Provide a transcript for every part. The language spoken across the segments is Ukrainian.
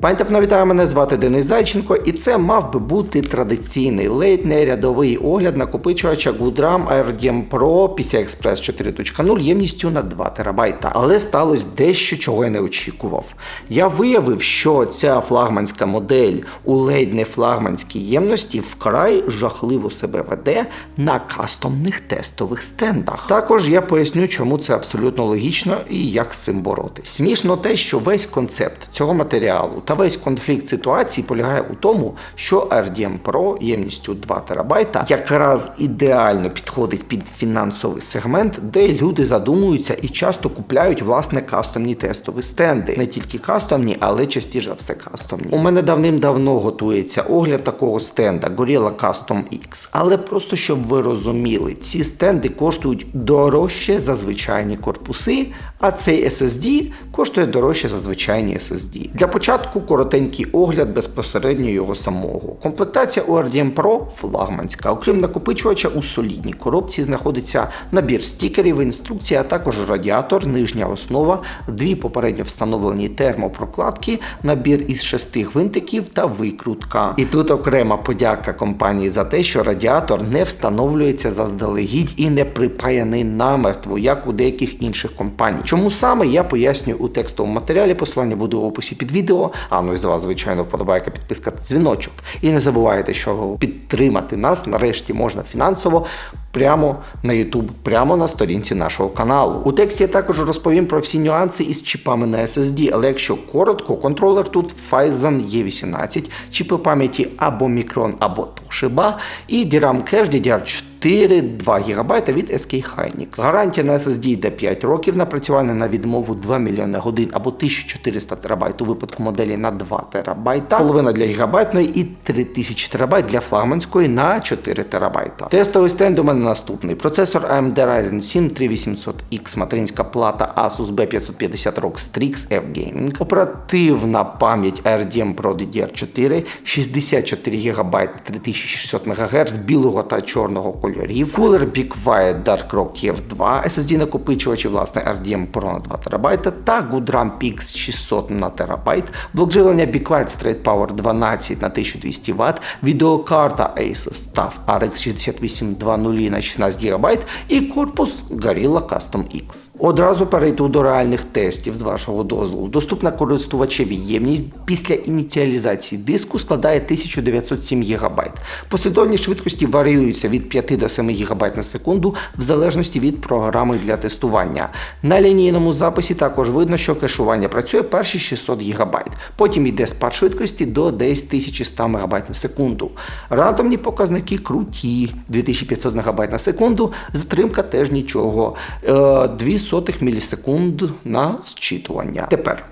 Пані вітаю, мене звати Денис Зайченко, і це мав би бути традиційний ледь рядовий огляд накопичувача Goodram RDM Pro PCI Express 4.0 ємністю на 2 терабайта. Але сталося дещо, чого я не очікував. Я виявив, що ця флагманська модель у ледь не флагманській ємності вкрай жахливо себе веде на кастомних тестових стендах. Також я поясню, чому це абсолютно логічно і як з цим боротись. Смішно те, що весь концепт цього матеріалу та весь конфлікт ситуації полягає у тому, що RDM Pro ємністю 2 терабайта якраз ідеально підходить під фінансовий сегмент, де люди задумуються і часто купляють власне кастомні тестові стенди. Не тільки кастомні, але частіше за все кастомні. У мене давним-давно готується огляд такого стенда Gorilla Custom X. Але просто щоб ви розуміли, ці стенди коштують дорожче за звичайні корпуси, а цей SSD коштує дорожче за звичайні SSD. Для початку коротенький огляд безпосередньо його самого. Комплектація у RDM Pro флагманська. Окрім накопичувача, у солідній коробці знаходиться набір стікерів, інструкція, а також радіатор, нижня основа, дві попередньо встановлені термопрокладки, набір із шести гвинтиків та викрутка. І тут окрема подяка компанії за те, що радіатор не встановлюється заздалегідь і не припаяний намертво, як у деяких інших компаній. Чому саме я пояснюю у текстовому матеріалі, посилання буде у описі під відео. А ну і з вас, звичайно, вподобайка, підписка та дзвіночок. І не забувайте, що підтримати нас нарешті можна фінансово. Прямо на YouTube, прямо на сторінці нашого каналу. У тексті я також розповім про всі нюанси із чіпами на SSD, але якщо коротко, контролер тут Phison E18, чіпи пам'яті або Micron, або Toshiba, і DRAM Cache DDR4 2 ГБ від SK Hynix. Гарантія на SSD йде 5 років, напрацювання на відмову 2 мільйони годин або 1400 ТБ у випадку моделі на 2 ТБ, половина для гігабайтної і 3000 ТБ для флагманської на 4 ТБ. Тестовий стенд у мене наступний. Процесор AMD Ryzen 7 3800X, материнська плата Asus B550 ROG Strix F Gaming, оперативна пам'ять RDM Pro DDR4, 64 ГБ 3600 МГц білого та чорного кольорів, кулер Big White Dark Rock TF2, SSD накопичувачі, власне, RDM Pro на 2 ТБ та Goodram PX 600 на ТБ, блок живлення Big White Straight Power 12 на 1200 Вт, відеокарта Asus TUF RX 6820 на 16 ГБ і корпус Gorilla Custom X. Одразу перейду до реальних тестів з вашого дозволу. Доступна користувачеві ємність після ініціалізації диску складає 1907 ГБ. Послідовні швидкості варіюються від 5 до 7 ГБ на секунду в залежності від програми для тестування. На лінійному записі також видно, що кешування працює перші 600 ГБ. Потім йде спад швидкості до десь 1100 МБ на секунду. Рандомні показники круті 2500 МБ на секунду, затримка теж нічого. 0,02 мілісекунд на зчитування. Тепер.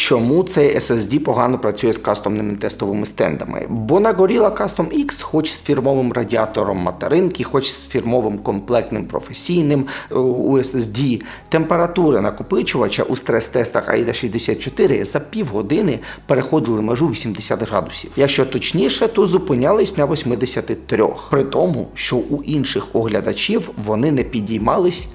Чому цей SSD погано працює з кастомними тестовими стендами? Бо на Gorilla Custom X, хоч з фірмовим радіатором материнки, хоч з фірмовим комплектним професійним е, у SSD, температури накопичувача у стрес-тестах AIDA 64 за півгодини переходили межу 80 градусів. Якщо точніше, то зупинялись на 83. При тому, що у інших оглядачів вони не підіймались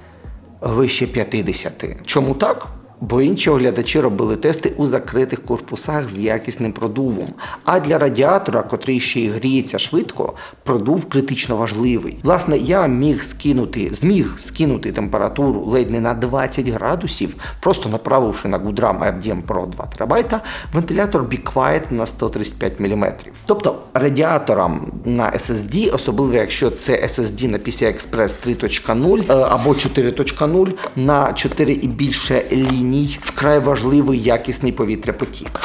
вище 50. Чому так? Бо інші оглядачі робили тести у закритих корпусах з якісним продувом. А для радіатора, котрий ще й гріється швидко, продув критично важливий. Власне, я міг скинути, зміг скинути температуру ледь не на 20 градусів, просто направивши на Goodram RDM Pro 2 ТБ вентилятор Be Quiet на 135 мм. Тобто радіаторам на SSD, особливо якщо це SSD на PCI Express 3.0 е, або 4.0 на 4 і більше ліній ліній вкрай важливий якісний повітряпотік.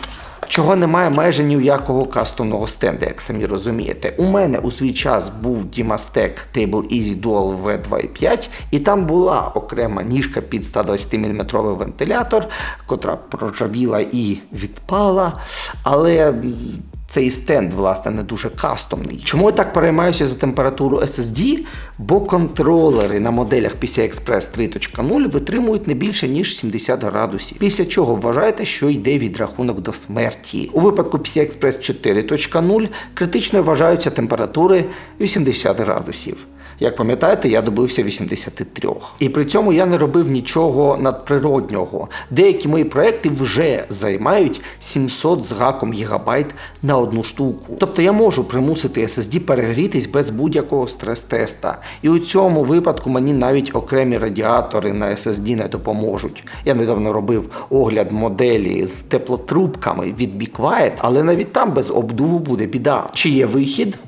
Чого немає майже ні у якого кастомного стенда, як самі розумієте. У мене у свій час був Dimastec Table Easy Dual V2.5, і там була окрема ніжка під 120 мм вентилятор, котра проржавіла і відпала. Але цей стенд, власне, не дуже кастомний. Чому я так переймаюся за температуру SSD? Бо контролери на моделях PCI Express 3.0 витримують не більше ніж 70 градусів. Після чого вважаєте, що йде відрахунок до смерті. У випадку PCI Express 4.0 критично вважаються температури 80 градусів. Як пам'ятаєте, я добився 83. І при цьому я не робив нічого надприроднього. Деякі мої проекти вже займають 700 з гаком гігабайт на одну штуку. Тобто я можу примусити SSD перегрітись без будь-якого стрес-теста. І у цьому випадку мені навіть окремі радіатори на SSD не допоможуть. Я недавно робив огляд моделі з теплотрубками від Be Quiet, але навіть там без обдуву буде біда. Чи є вихід?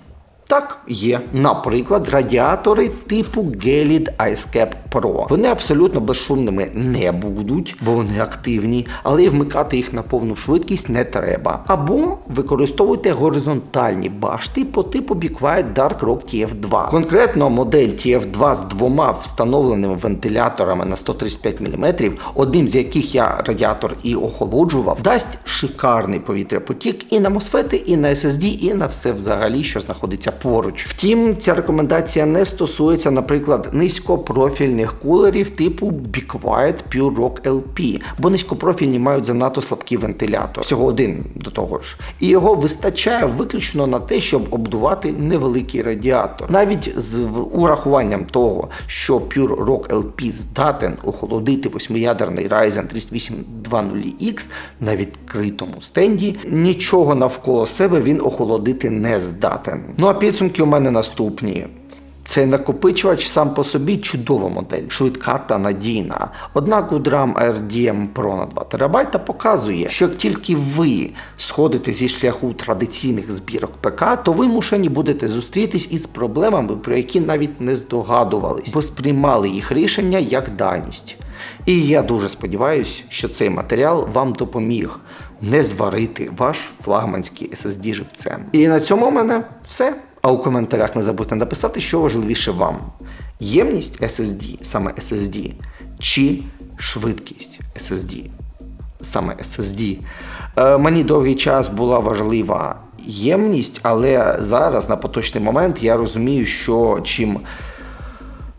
Так, є. Наприклад, радіатори типу Gelid IceCap Pro. Вони абсолютно безшумними не будуть, бо вони активні, але і вмикати їх на повну швидкість не треба. Або використовуйте горизонтальні башти по типу Be Quiet Dark Rock TF2. Конкретно модель TF2 з двома встановленими вентиляторами на 135 мм, одним з яких я радіатор і охолоджував, дасть шикарний повітряпотік і на MOSFET, і на SSD, і на все взагалі, що знаходиться поруч. Втім, ця рекомендація не стосується, наприклад, низькопрофільних кулерів типу Be Quiet Pure Rock LP, бо низькопрофільні мають занадто слабкий вентилятор, всього один до того ж. І його вистачає виключно на те, щоб обдувати невеликий радіатор. Навіть з урахуванням того, що Pure Rock LP здатен охолодити восьмиядерний Ryzen 3820X на відкритому стенді, нічого навколо себе він охолодити не здатен. Ну а підсумки у мене наступні. Цей накопичувач сам по собі чудова модель, швидка та надійна. Однак у DRAM RDM Pro на 2 ТБ показує, що як тільки ви сходите зі шляху традиційних збірок ПК, то ви мушені будете зустрітись із проблемами, про які навіть не здогадувались, бо сприймали їх рішення як даність. І я дуже сподіваюся, що цей матеріал вам допоміг не зварити ваш флагманський SSD живцем. І на цьому у мене все. А у коментарях не забудьте написати, що важливіше вам: ємність SSD, саме SSD, чи швидкість SSD, саме SSD. Е, мені довгий час була важлива ємність, але зараз, на поточний момент, я розумію, що чим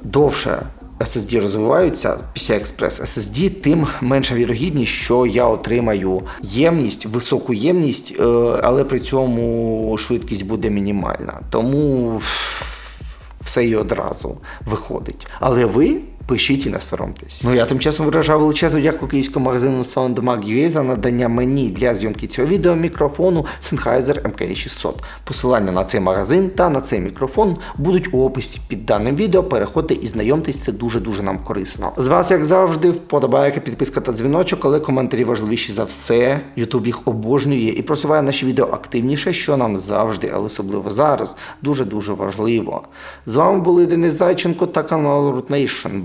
довше SSD розвиваються після Express SSD, тим менша вірогідність, що я отримаю ємність, високу ємність, е, але при цьому швидкість буде мінімальна. Тому все і одразу виходить. Але ви пишіть і не соромтесь. Ну я тим часом виражаю величезну дякую київському магазину SoundMag.ua за надання мені для зйомки цього відео мікрофону Sennheiser MK600. Посилання на цей магазин та на цей мікрофон будуть у описі під даним відео. Переходьте і знайомтесь, це дуже-дуже нам корисно. З вас, як завжди, вподобайка, підписка та дзвіночок, але коментарі важливіші за все. Ютуб їх обожнює і просуває наші відео активніше, що нам завжди, але особливо зараз, дуже-дуже важливо. З вами були Денис Зайченко та канал Root Nation.